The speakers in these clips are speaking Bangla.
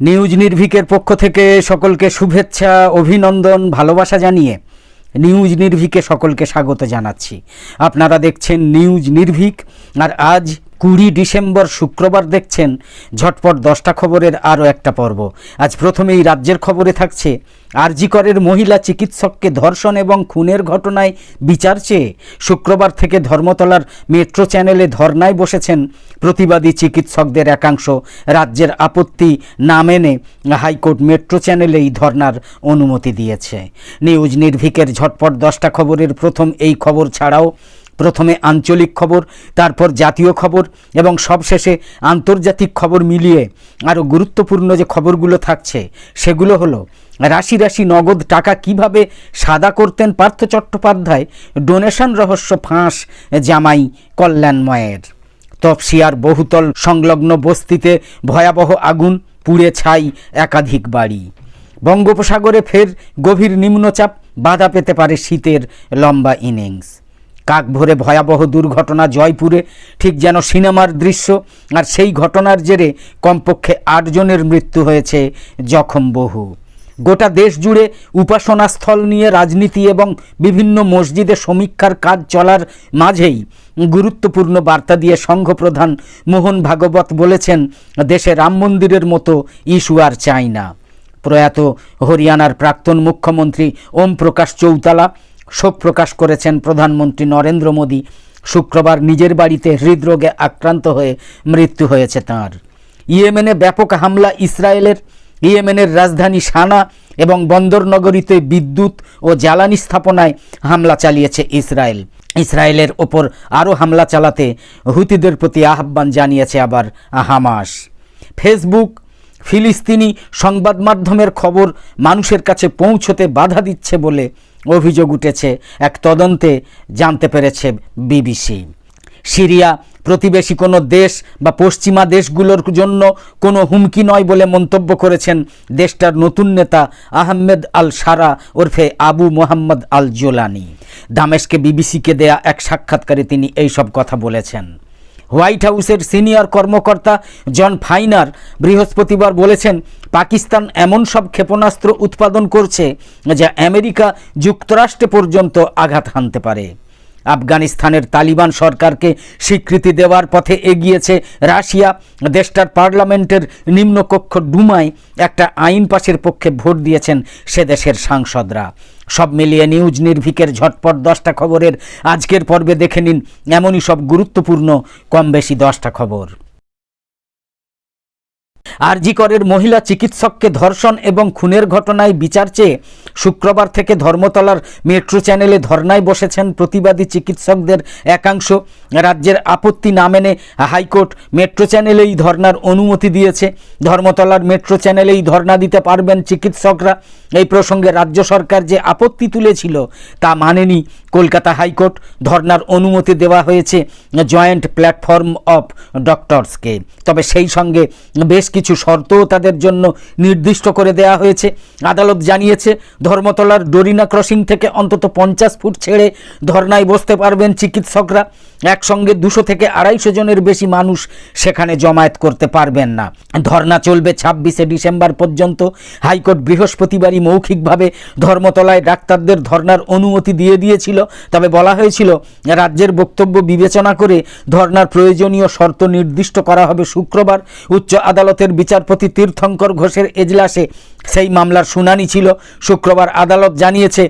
নিউজ নির্ভিকের পক্ষ থেকে সকলকে শুভেচ্ছা, অভিনন্দন, ভালোবাসা জানিয়ে নিউজ নির্ভিকে সকলকে স্বাগত জানাচ্ছি। আপনারা দেখছেন নিউজ নির্ভিক। আর আজ কুড়ি ডিসেম্বর শুক্রবার দেখছেন ঝটপট দশটা খবরের আরও একটা পর্ব। আজ প্রথমেই রাজ্যের খবরে থাকছে, আরজিকরের মহিলা চিকিৎসককে ধর্ষণ এবং খুনের ঘটনায় বিচার চেয়ে শুক্রবার থেকে ধর্মতলার মেট্রো চ্যানেলে ধর্নায় বসেছেন প্রতিবাদী চিকিৎসকদের একাংশ। রাজ্যের আপত্তি না মেনে হাইকোর্ট মেট্রো চ্যানেলেই ধর্নার অনুমতি দিয়েছে। নিউজ নির্ভিকের ঝটপট দশটা খবরের প্রথম এই খবর ছাড়াও প্রথমে আঞ্চলিক খবর, তারপর জাতীয় খবর এবং সবশেষে আন্তর্জাতিক খবর মিলিয়ে আরও গুরুত্বপূর্ণ যে খবরগুলো থাকছে সেগুলো হলো, রাশি রাশি নগদ টাকা কীভাবে সাদা করতেন পার্থ চট্টোপাধ্যায়, ডোনেশন রহস্য ফাঁস, জামাই কল্যাণময়ের। তপসিয়ার বহুতল সংলগ্ন বস্তিতে ভয়াবহ আগুন পুড়ে ছাই একাধিক বাড়ি। বঙ্গোপসাগরে ফের গভীর নিম্নচাপ, বাধা পেতে পারে শীতের লম্বা ইনিংস। কাক ভরে ভয়াবহ দুর্ঘটনা জয়পুরে, ঠিক যেন সিনেমার দৃশ্য। আর সেই ঘটনার জেরে কমপক্ষে আটজনের মৃত্যু হয়েছে জখম বহু। গোটা দেশ জুড়ে উপাসনাস্থল নিয়ে রাজনীতি এবং বিভিন্ন মসজিদে সমীক্ষার কাজ চলার মাঝেই গুরুত্বপূর্ণ বার্তা দিয়ে সংঘপ্রধান মোহন ভাগবত বলেছেন, দেশে রাম মন্দিরের মতো ইস্যু আর চাই না। প্রয়াত হরিয়ানার প্রাক্তন মুখ্যমন্ত্রী ওম প্রকাশ চৌতালা শোক প্রকাশ করেছেন প্রধানমন্ত্রী নরেন্দ্র মোদী। শুক্রবার নিজের বাড়িতে হৃদরোগে আক্রান্ত হয়ে মৃত্যু হয়েছে তাঁর। ইয়েমেনে ব্যাপক হামলা ইসরায়েলের। ইয়েমেনের রাজধানী সানা এবং বন্দর নগরীতে বিদ্যুৎ ও জ্বালানি স্থাপনায় হামলা চালিয়েছে ইসরায়েল। ইসরায়েলের ওপর আরও হামলা চালাতে হুতিদের প্রতি আহ্বান জানিয়েছে আবার হামাস। ফেসবুক ফিলিস্তিনি সংবাদ মাধ্যমের খবর মানুষের কাছে পৌঁছতে বাধা দিচ্ছে বলে অভিযোগ উঠেছে, এক তদন্তে জানতে পেরেছে বিবিসি। সিরিয়া প্রতিবেশী কোনো দেশ বা পশ্চিমা দেশগুলোর জন্য কোনো হুমকি নয় বলে মন্তব্য করেছেন দেশটার নতুন নেতা আহমেদ আল সারা ওরফে আবু মোহাম্মদ আল জোলানি। দামেশকে বিবিসিকে দেয়া এক সাক্ষাৎকারে তিনি এইসব কথা বলেছেন। হোয়াইট হাউসের সিনিয়র কর্মকর্তা জন ফাইনার বৃহস্পতিবার বলেছেন, পাকিস্তান এমন সব ক্ষেপণাস্ত্র উৎপাদন করছে যা আমেরিকা যুক্তরাষ্ট্রে পর্যন্ত আঘাত হানতে পারে। আফগানিস্তানের তালিবান সরকারকে স্বীকৃতি দেওয়ার পথে এগিয়েছে রাশিয়া। দেশটার পার্লামেন্টের নিম্নকক্ষ ডুমায় একটা আইন পাশের পক্ষে ভোট দিয়েছেন সে দেশের সাংসদরা। সব মিলিয়ে নিউজ নির্ভিকের ঝটপট দশটা খবরের আজকের পর্বে দেখে নিন এমনই সব গুরুত্বপূর্ণ, কম বেশি দশটা খবর। আরজিকরের মহিলা চিকিৎসককে ধর্ষণ এবং খুনের ঘটনায় বিচার চেয়ে শুক্রবার থেকে ধর্মতলার মেট্রো চ্যানেলে ধর্নায় বসেছেন প্রতিবাদী চিকিৎসকদের একাংশ। রাজ্যের আপত্তি না মেনে হাইকোর্ট মেট্রো চ্যানেলেই ধর্নার অনুমতি দিয়েছে। ধর্মতলার মেট্রো চ্যানেলেই ধর্না দিতে পারবেন চিকিৎসকরা। এই প্রসঙ্গে রাজ্য সরকার যে আপত্তি তুলেছিল তা মানেনি। কলকাতা হাইকোর্ট ধর্নার অনুমতি দেওয়া হয়েছে জয়েন্ট প্ল্যাটফর্ম অফ ডক্টরসকে। তবে সেই সঙ্গে বেশ কিছু শর্তও তাদের জন্য নির্দিষ্ট করে দেওয়া হয়েছে। আদালত জানিয়েছে ধর্মতলার ডোরিনা ক্রসিং থেকে অন্তত পঞ্চাশ ফুট ছেড়ে ধর্নায় বসতে পারবেন চিকিৎসকরা। একসঙ্গে দুশো থেকে আড়াইশো জনের বেশি মানুষ সেখানে জমায়েত করতে পারবেন না। ধর্না চলবে ছাব্বিশে ডিসেম্বর পর্যন্ত। হাইকোর্ট বৃহস্পতিবারই মৌখিকভাবে ধর্মতলায় ডাক্তারদের ধর্নার অনুমতি দিয়ে দিয়েছিল। তবে বলা হয়েছিল, রাজ্যের বক্তব্য বিবেচনা করে ধর্নার প্রয়োজনীয় শর্ত নির্দিষ্ট করা হবে শুক্রবার। উচ্চ আদালতের বিচারপতি তীর্থঙ্কর ঘোষের এজলাসে সেই মামলার শুনানি ছিল। শুক্রবার আদালত জানিয়েছে,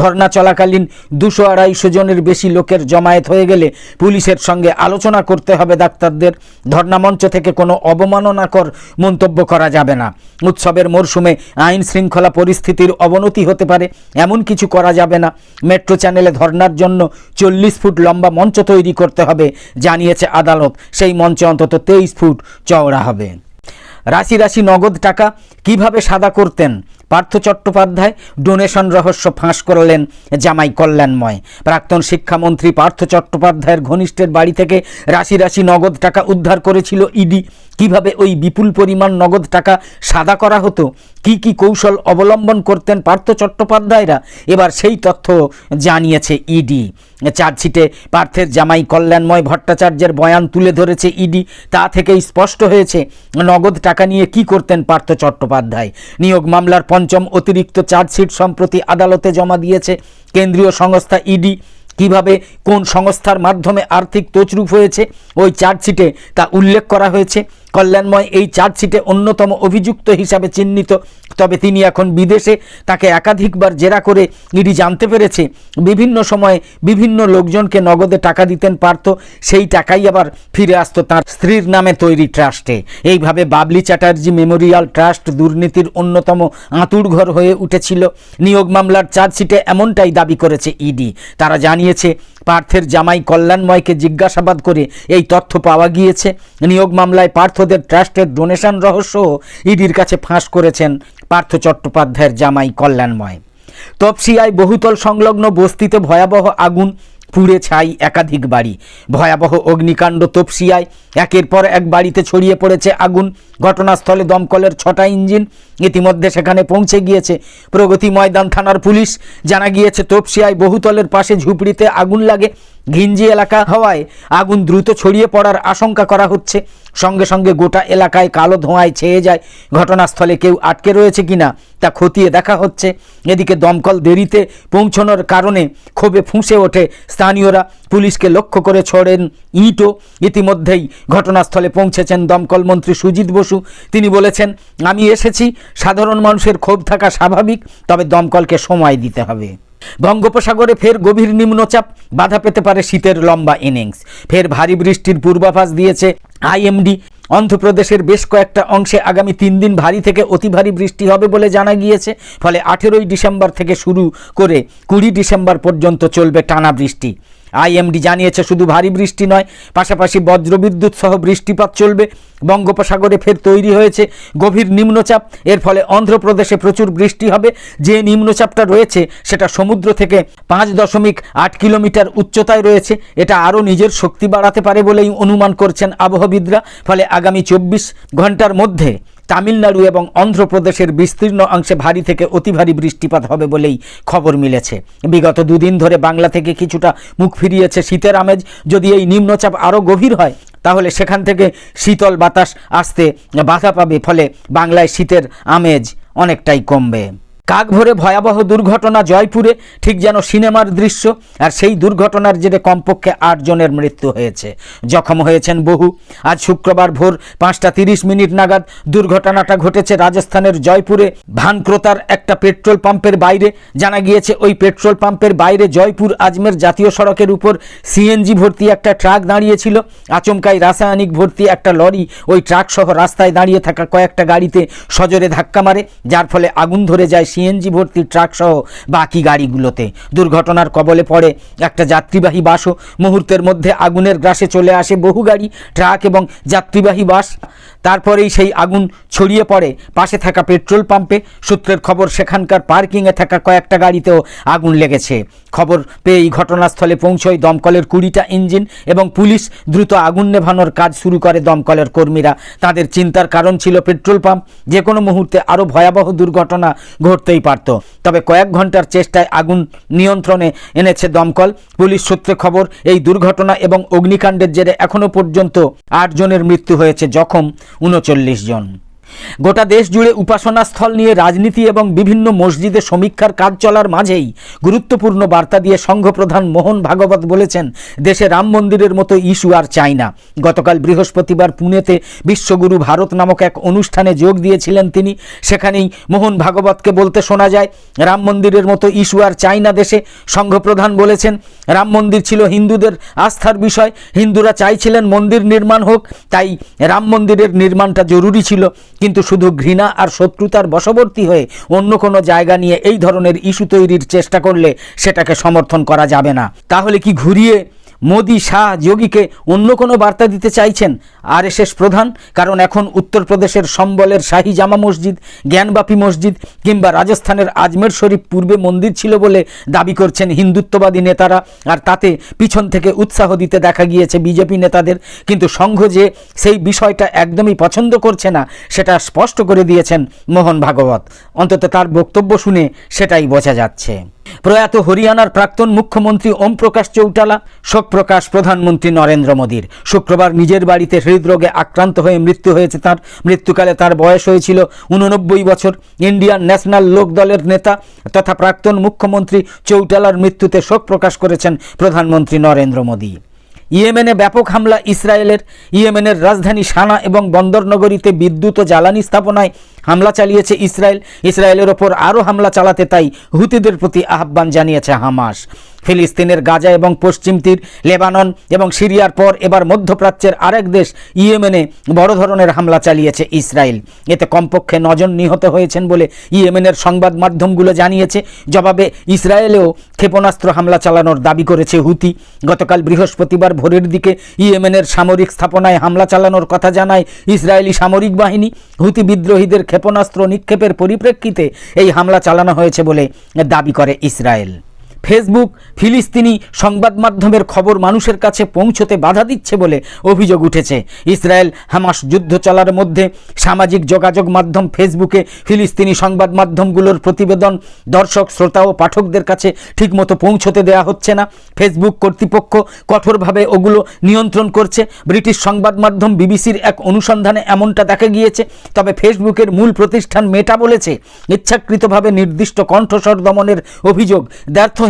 ধর্না চলাকালীন দুশো আড়াইশো জনের বেশি লোকের জমায়েত হয়ে গেলে পুলিশের সঙ্গে আলোচনা করতে হবে ডাক্তারদের। ধর্না মঞ্চ থেকে কোনো অবমাননাকর মন্তব্য করা যাবে না। উৎসবের মরশুমে আইন শৃঙ্খলা পরিস্থিতির অবনতি হতে পারে, এমন কিছু করা যাবে না। মেট্রো চ্যানেলে ধর্নার জন্য চল্লিশ ফুট লম্বা মঞ্চ তৈরি করতে হবে, জানিয়েছে আদালত। সেই মঞ্চে অন্তত তেইশ ফুট চওড়া হবে। রাশি রাশি নগদ টাকা কীভাবে সাদা করতেন? পার্থ চট্টোপাধ্যায় ডোনেশন রহস্য ফাঁস করলেন জামাই কল্যাণময়। প্রাক্তন শিক্ষামন্ত্রী পার্থ চট্টোপাধ্যায়ের ঘনিষ্ঠের বাড়ি থেকে রাশি রাশি নগদ টাকা উদ্ধার করেছিল ইডি। কীভাবে ওই বিপুল পরিমাণ নগদ টাকা সাদা করা হতো? কি কি কৌশল অবলম্বন করতেন পার্থ চট্টোপাধ্যায়রা? এবার সেই তথ্য জানিয়েছে ইডি। চার্জশিটে পার্থের জামাই কল্যাণময় ভট্টাচার্যের বয়ান তুলে ধরেছে ইডি। তা থেকেই স্পষ্ট হয়েছে, নগদ টাকা নিয়ে কি করতেন পার্থ চট্টোপাধ্যায়? নিয়োগ মামলার পঞ্চম অতিরিক্ত চার্জশিট সম্প্রতি আদালতে জমা দিয়েছে। কেন্দ্রীয় সংস্থা ইডি, কীভাবে কোন সংস্থার মাধ্যমে আর্থিক তছরুপ হয়েছে, ওই চার্জশিটে তা উল্লেখ করা হয়েছে। কল্যাণময় এই চার্জশিটে অন্যতম অভিযুক্ত হিসাবে চিহ্নিত। তবে তিনি এখন বিদেশে তাকে একাধিকবার জেরা করে ইডি জানতে পেরেছে। বিভিন্ন সময়ে বিভিন্ন লোকজনকে নগদে টাকা দিতেন পারত সেই টাকাই আবার ফিরে আসতো তার স্ত্রীর নামে তৈরি ট্রাস্টে। এইভাবে বাবলি চ্যাটার্জি মেমোরিয়াল ট্রাস্ট দুর্নীতির অন্যতম আঁতুড়ঘর হয়ে উঠেছিল। নিয়োগ মামলার চার্জশিটে এমনটাই দাবি করেছে ইডি। তারা জানিয়েছে পার্থের জামাই কল্যাণময়কে জিজ্ঞাসাবাদ করে এই তথ্য পাওয়া গিয়েছে। নিয়োগ মামলায় পার্থদের ট্রাস্টের ডোনেশন রহস্য ইডির কাছে ফাঁস করেছেন পার্থ চট্টোপাধ্যায়ের জামাই কল্যাণময়। তপসিয়ায় বহুতল সংলগ্ন বস্তিতে ভয়াবহ আগুন পুড়ে ছাই একাধিক বাড়ি। ভয়াবহ অগ্নিকাণ্ড তপসিয়ায় একের পর এক বাড়িতে ছড়িয়ে পড়েছে আগুন। ঘটনাস্থলে দমকলের ছটা ইঞ্জিন ইতিমধ্যে সেখানে পৌঁছে গিয়েছে। প্রগতি ময়দান থানার পুলিশ জানা গিয়েছে, তপসিয়ায় বহুতলের পাশে ঝুপড়িতে আগুন লাগে। ঘিঞ্জি এলাকা হওয়ায় আগুন দ্রুত ছড়িয়ে পড়ার আশঙ্কা করা হচ্ছে। সঙ্গে সঙ্গে গোটা এলাকায় কালো ধোঁয়ায় ছেয়ে যায়। ঘটনাস্থলে কেউ আটকে রয়েছে কিনা তা খতিয়ে দেখা হচ্ছে। এদিকে দমকল দেরিতে পৌঁছানোর কারণে ক্ষোভে ফুঁসে ওঠে স্থানীয়রা। পুলিশকে লক্ষ্য করে ছড়েন ইটও। ইতিমধ্যেই ঘটনাস্থলে পৌঁছেছেন দমকল মন্ত্রী সুজিত বসু। তিনি বলেছেন, আমি এসেছি, সাধারণ মানুষের ক্ষোভ থাকা স্বাভাবিক, তবে দমকলকে সময় দিতে হবে। বঙ্গোপসাগরে ফের গভীর নিম্নচাপ, বাধা পেতে পারে শীতের লম্বা ইনিংস। ফের ভারী বৃষ্টির পূর্বাভাস দিয়েছে আইএমডি। অন্ধ্রপ্রদেশের বেশ কয়েকটা অংশে আগামী তিন দিন ভারী থেকে অতি ভারী বৃষ্টি হবে বলে জানা গিয়েছে। ফলে আঠেরোই ডিসেম্বর থেকে শুরু করে কুড়ি ডিসেম্বর পর্যন্ত চলবে টানা বৃষ্টি। আইএমডি জানিয়েছে, শুধু ভারী বৃষ্টি নয়, পাশাপাশি বজ্রবিদ্যুৎ সহ বৃষ্টিপাত চলবে। বঙ্গোপসাগরে ফের তৈরি হয়েছে গভীর নিম্নচাপ, এর ফলে অন্ধ্রপ্রদেশে প্রচুর বৃষ্টি হবে। যে নিম্নচাপটা রয়েছে, সেটা সমুদ্র থেকে পাঁচ দশমিক আট কিলোমিটার উচ্চতায় রয়েছে। এটা আরও নিজের শক্তি বাড়াতে পারে বলেই অনুমান করছেন আবহবিদরা। ফলে আগামী চব্বিশ ঘণ্টার মধ্যে তামিলনাড়ু এবং অন্ধ্রপ্রদেশের বিস্তীর্ণ অংশে ভারী থেকে অতি ভারী বৃষ্টিপাত হবে বলেই খবর মিলেছে। বিগত দুদিন ধরে বাংলা থেকে কিছুটা মুখ ফিরিয়েছে শীতের আমেজ। যদি এই নিম্নচাপ আরও গভীর হয়, তাহলে সেখান থেকে শীতল বাতাস আসতে বাধা পাবে, ফলে বাংলায় শীতের আমেজ অনেকটাই কমবে। কাক ভরে ভয়াবহ দুর্ঘটনা জয়পুরে, ঠিক যেন সিনেমার দৃশ্য, আর সেই দুর্ঘটনার জেরে কমপক্ষে আট জনের মৃত্যু হয়েছে। জখম হয়েছেন বহু। আজ শুক্রবার ভোর পাঁচটা তিরিশ মিনিট নাগাদ দুর্ঘটনাটা ঘটেছে রাজস্থানের জয়পুরে। ভানক্রোতার একটা পেট্রোল পাম্পের বাইরে। জানা গিয়েছে, ওই পেট্রোল পাম্পের বাইরে জয়পুর আজমের জাতীয় সড়কের উপর সিএনজি ভর্তি একটা ট্রাক দাঁড়িয়েছিল। আচমকাই রাসায়নিক ভর্তি একটা লরি ওই ট্রাক সহ রাস্তায় দাঁড়িয়ে থাকা কয়েকটা গাড়িতে সজোরে ধাক্কা মারে, যার ফলে আগুন ধরে যায় সিএনজি ভর্তি ট্রাক সহ বাকি গাড়িগুলোতে। দুর্ঘটনার কবলে পড়ে একটা যাত্রীবাহী বাসও মুহূর্তের মধ্যে আগুনের গ্রাসে চলে আসে বহু গাড়ি, ট্রাক এবং যাত্রীবাহী বাস। তারপরেই সেই আগুন ছড়িয়ে পড়ে পাশে থাকা পেট্রোল পাম্পে। সূত্রের খবর, সেখানকার পার্কিংয়ে থাকা কয়েকটা গাড়িতেও আগুন লেগেছে। খবর পেয়ে এই ঘটনাস্থলে পৌঁছয় দমকলের কুড়িটা ইঞ্জিন এবং পুলিশ দ্রুত আগুন নেভানোর কাজ শুরু করে দমকলের কর্মীরা। তাদের চিন্তার কারণ ছিল পেট্রোল পাম্প। যে কোনো মুহূর্তে আরও ভয়াবহ দুর্ঘটনা ঘটতেই পারত। তবে কয়েক ঘণ্টার চেষ্টায় আগুন নিয়ন্ত্রণে এনেছে দমকল। পুলিশ সূত্রে খবর, এই দুর্ঘটনা এবং অগ্নিকাণ্ডের জেরে এখনও পর্যন্ত আট জনের মৃত্যু হয়েছে, জখম উনচল্লিশ জন। গোটা দেশ জুড়ে উপাসনা স্থল নিয়ে রাজনীতি এবং বিভিন্ন মসজিদে সমীক্ষার কাজ চলার মাঝেই গুরুত্বপূর্ণ বার্তা দিয়ে সংঘপ্রধান মোহন ভাগবত বলেছেন, দেশে রাম মন্দিরের মতো ইস্যু আর চাই না। গতকাল বৃহস্পতিবার পুনেতে বিশ্বগুরু ভারত নামক এক অনুষ্ঠানে যোগ দিয়েছিলেন তিনি। সেখানেই মোহন ভাগবতকে বলতে শোনা যায়, রাম মন্দিরের মতো ইস্যু আর চাই না দেশে, সংঘপ্রধান বলেছেন, রাম মন্দির ছিল হিন্দুদের আস্থার বিষয়, হিন্দুরা চাইছিলেন মন্দির নির্মাণ হোক, তাই রাম মন্দিরের নির্মাণটা জরুরি ছিল। কিন্তু শুধু ঘৃণা আর শত্রুতার বশবর্তী হয়ে অন্য কোনো জায়গা নিয়ে এই ধরনের ইস্যু তৈরির চেষ্টা করলে সেটাকে সমর্থন করা যাবে না। তাহলে কি ঘুরিয়ে মোদি শাহ যোগীকে অন্য কোনো বার্তা দিতে চাইছেন? আরএসএস প্রধান, কারণ এখন উত্তরপ্রদেশের সম্বলের শাহী জামা মসজিদ, জ্ঞানবাপী মসজিদ, কিংবা রাজস্থানের আজমের শরীফ পূর্বে মন্দির ছিল বলে দাবি করছেন হিন্দুত্ববাদী নেতারা। আর তাতে পিছন থেকে উৎসাহ দিতে দেখা গিয়েছে বিজেপি নেতাদের। কিন্তু সংঘ যে সেই বিষয়টা একদমই পছন্দ করছে না, সেটা স্পষ্ট করে দিয়েছেন মোহন ভাগবত। অন্তত তার বক্তব্য শুনে সেটাই বোঝা যাচ্ছে। প্রয়াত হরিয়ানার প্রাক্তন মুখ্যমন্ত্রী ওম প্রকাশ চৌটালা শোক প্রকাশ প্রধানমন্ত্রী নরেন্দ্র মোদীর। শুক্রবার নিজের বাড়িতে হৃদরোগে আক্রান্ত হয়ে মৃত্যু হয়েছে তার। মৃত্যুকালে তার বয়স হয়েছিল উননব্বই বছর। ইন্ডিয়ান ন্যাশনাল লোক দলের নেতা তথা প্রাক্তন মুখ্যমন্ত্রী চৌটালার মৃত্যুতে শোক প্রকাশ করেছেন প্রধানমন্ত্রী নরেন্দ্র মোদী। ইয়েমেনে ব্যাপক হামলা ইসরায়েলের। ইয়েমেনের রাজধানী সানা এবং বন্দরনগরীতে বিদ্যুৎ ও জ্বালানি স্থাপনায় হামলা চালিয়েছে ইসরায়েল। ইসরায়েলের ওপর আরও হামলা চালাতে তাই হুতিদের প্রতি আহ্বান জানিয়েছে হামাস। ফিলিস্তিনের গাজা এবং পশ্চিম তীর, লেবানন এবং সিরিয়ার পর এবার মধ্যপ্রাচ্যের আরেক দেশ ইয়েমেনে বড় ধরনের হামলা চালিয়েছে ইসরায়েল। এতে কমপক্ষে নজন নিহত হয়েছেন বলে ইয়েমেনের সংবাদ মাধ্যমগুলো জানিয়েছে। জবাবে, ইসরায়েলেও ক্ষেপণাস্ত্র হামলা চালানোর দাবি করেছে হুতি। গতকাল বৃহস্পতিবার ভোরের দিকে ইয়েমেনের সামরিক স্থাপনায় হামলা চালানোর কথা জানায় ইসরায়েলি সামরিক বাহিনী। হুতি বিদ্রোহীদের ক্ষেপণাস্ত্র নিক্ষেপের পরিপ্রেক্ষিতে এই হামলা চালানো হয়েছে বলে দাবি করে ইসরায়েল। ফেসবুক, ফিলিস্তিনি সংবাদ মাধ্যমের খবর মানুষের কাছে পৌঁছতে বাধা দিচ্ছে বলে অভিযোগ উঠেছে। ইসরায়েল হামাস যুদ্ধ চলার মধ্যে সামাজিক যোগাযোগ মাধ্যম ফেসবুকে ফিলিস্তিনি সংবাদ মাধ্যমগুলোর প্রতিবেদন দর্শক, শ্রোতা ও পাঠকদের কাছে ঠিকমতো পৌঁছতে দেওয়া হচ্ছে না। ফেসবুক কর্তৃপক্ষ কঠোরভাবে ওগুলো নিয়ন্ত্রণ করছে। ব্রিটিশ সংবাদ মাধ্যম বিবিসির এক অনুসন্ধানে এমনটা দেখা গিয়েছে। তবে ফেসবুকের মূল প্রতিষ্ঠান মেটা বলেছে, ইচ্ছাকৃতভাবে নির্দিষ্ট কণ্ঠস্বর দমনের অভিযোগ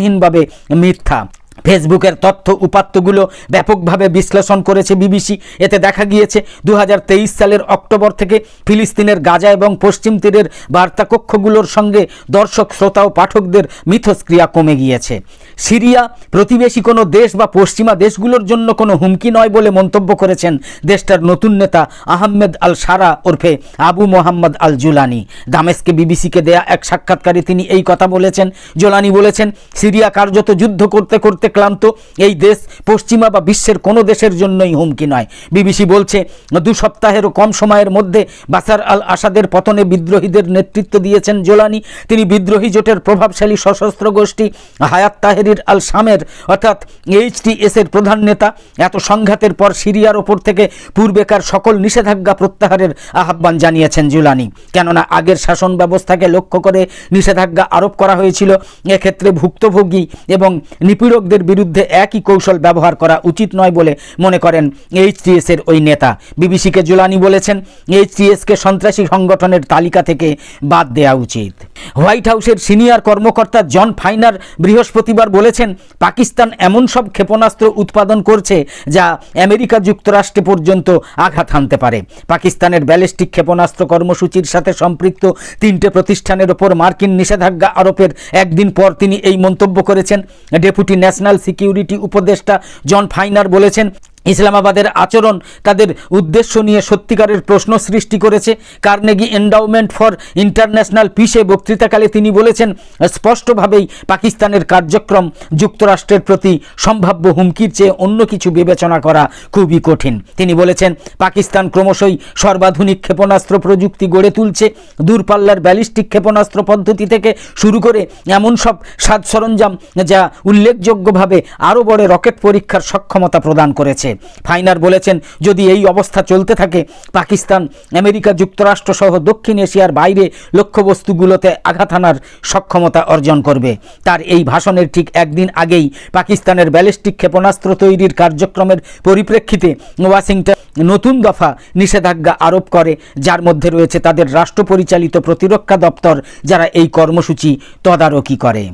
ব্যর্থহীনভাবে মিথ্যা। ফেসবুকের তথ্য উপাত্তগুলো ব্যাপকভাবে বিশ্লেষণ করেছে বিবিসি। এতে দেখা গিয়েছে দু হাজার তেইশ সালের অক্টোবর থেকে ফিলিস্তিনের গাজা এবং পশ্চিম তীরের বার্তাকক্ষগুলোর সঙ্গে দর্শক, শ্রোতা ও পাঠকদের মিথস্ক্রিয়া কমে গিয়েছে। সিরিয়া, প্রতিবেশী কোনো দেশ বা পশ্চিমা দেশগুলোর জন্য কোনো হুমকি নয় বলে মন্তব্য করেছেন দেশটার নতুন নেতা আহমেদ আল সারা ওরফে আবু মোহাম্মদ আল জুলানি দামেস্কে বিবিসিকে দেয়া এক সাক্ষাৎকারে তিনি এই কথা বলেছেন। জোলানি বলেছেন, সিরিয়া কার্যত যুদ্ধ করতে করতে ক্লান্ত। এই দেশ পশ্চিমা বা বিশ্বের কোনো দেশের জন্যই হুমকি নয়। বিবিসি বলছে, দু সপ্তাহেরও কম সময়ের মধ্যে বাসার আল আসাদের পতনে বিদ্রোহীদের নেতৃত্ব দিয়েছেন জোলানি। তিনি বিদ্রোহী জোটের প্রভাবশালী সশস্ত্র গোষ্ঠী হায়াত তাহেরির আল শামের অর্থাৎ এইচটিএস এর প্রধান নেতা, এত সংঘাতের পর সিরিয়ার ওপর থেকে পূর্বেকার সকল নিষেধাজ্ঞা প্রত্যাহারের আহ্বান জানিয়েছেন জুলানি। কেননা আগের শাসন ব্যবস্থাকে লক্ষ্য করে নিষেধাজ্ঞা আরোপ করা হয়েছিল, এক্ষেত্রে ভুক্তভোগী এবং নিপীড়কদের বিরুদ্ধে একই কৌশল ব্যবহার করা উচিত নয় বলে মনে করেন এইচটিএস এর ওই নেতা। বিবিসিকে জুলানি বলেছেন এইচটিএসকে সন্ত্রাসী সংগঠনের তালিকা থেকে বাদ দেওয়া উচিত। হোয়াইট হাউসের সিনিয়র কর্মকর্তা জন ফাইনার বৃহস্পতিবার বলেছেন, পাকিস্তান এমন সব ক্ষেপণাস্ত্র উৎপাদন করছে যা আমেরিকা যুক্তরাষ্ট্রে পর্যন্ত আঘাত হানতে পারে। পাকিস্তানের ব্যালিস্টিক ক্ষেপণাস্ত্র কর্মসূচির সাথে সম্পৃক্ত তিনটে প্রতিষ্ঠানের ওপর মার্কিন নিষেধাজ্ঞা আরোপের একদিন পর তিনি এই মন্তব্য করেছেন। ডেপুটি ন্যাশনাল সিকিউরিটি উপদেষ্টা জন ফাইনার বলেছেন ইসলামাবাদের আচরণ তাদের উদ্দেশ্য নিয়ে সত্যিকারের প্রশ্ন সৃষ্টি করেছে। কার্নেগি এন্ডাউমেন্ট ফর ইন্টারন্যাশনাল পিসে বক্তৃতাকালে তিনি বলেছেন, স্পষ্টভাবেই পাকিস্তানের কার্যক্রম যুক্তরাষ্ট্রের প্রতি সম্ভাব্য হুমকির চেয়ে অন্য কিছু বিবেচনা করা খুবই কঠিন। তিনি বলেছেন, পাকিস্তান ক্রমশই সর্বাধুনিক ক্ষেপণাস্ত্র প্রযুক্তি গড়ে তুলছে। দূরপাল্লার ব্যালিস্টিক ক্ষেপণাস্ত্র পদ্ধতি থেকে শুরু করে এমন সব সাজ সরঞ্জাম যা উল্লেখযোগ্যভাবে আরও বড় রকেট পরীক্ষার সক্ষমতা প্রদান করেছে। ফাইনার বলেছেন, যদি এই অবস্থা চলতে থাকে, পাকিস্তান, আমেরিকা যুক্তরাষ্ট্র সহ দক্ষিণ এশিয়ার বাইরে লক্ষ্যবস্তুগুলোতে আঘাত হানার সক্ষমতা অর্জন করবে। তার এই ভাষণের ঠিক একদিন আগেই পাকিস্তানের ব্যালিস্টিক ক্ষেপণাস্ত্র তৈরির কার্যক্রমের পরিপ্রেক্ষিতে ওয়াশিংটন নতুন দফা নিষেধাজ্ঞা আরোপ করে। যার মধ্যে রয়েছে তাদের রাষ্ট্র পরিচালিত প্রতিরক্ষা দপ্তর, যারা এই কর্মসূচি তদারকি করে।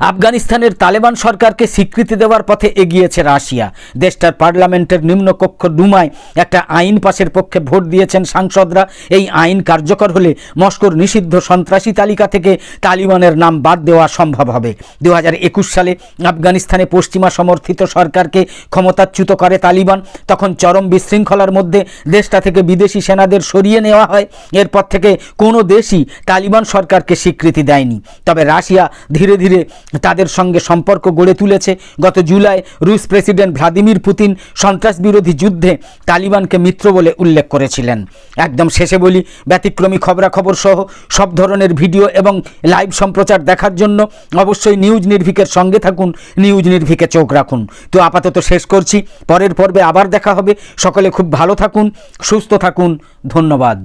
আফগানিস্তানের তালেবান সরকারকে স্বীকৃতি দেওয়ার পথে এগিয়েছে রাশিয়া। দেশটার পার্লামেন্টের নিম্নকক্ষ ডুমায় একটা আইন পাশের পক্ষে ভোট দিয়েছেন সাংসদরা। এই আইন কার্যকর হলে মস্কোর নিষিদ্ধ সন্ত্রাসী তালিকা থেকে তালিবানের নাম বাদ দেওয়া সম্ভব হবে। দু হাজার একুশ সালে আফগানিস্তানে পশ্চিমা সমর্থিত সরকারকে ক্ষমতাচ্যুত করে তালিবান। তখন চরম বিশৃঙ্খলার মধ্যে দেশটা থেকে বিদেশি সেনাদের সরিয়ে নেওয়া হয়। এরপর থেকে কোনো দেশই তালিবান সরকারকে স্বীকৃতি দেয়নি। তবে রাশিয়া ধীরে ধীরে তাদের সঙ্গে সম্পর্ক গড়ে তুলেছে। গত জুলাই রুশ প্রেসিডেন্ট ভ্লাদিমির পুতিন সন্ত্রাস বিরোধী যুদ্ধে তালিবানকে মিত্র বলে উল্লেখ করেছিলেন। একদম শেষে বলি, ব্যতিক্রমী খবরাখবর সহ সব ধরনের ভিডিও এবং লাইভ সম্প্রচার দেখার জন্য অবশ্যই নিউজ নির্ভিকের সঙ্গে থাকুন, নিউজ নির্ভিকে চোখ রাখুন। তো আপাতত শেষ করছি, পরের পর্বে আবার দেখা হবে। সকলে খুব ভালো থাকুন, সুস্থ থাকুন, ধন্যবাদ।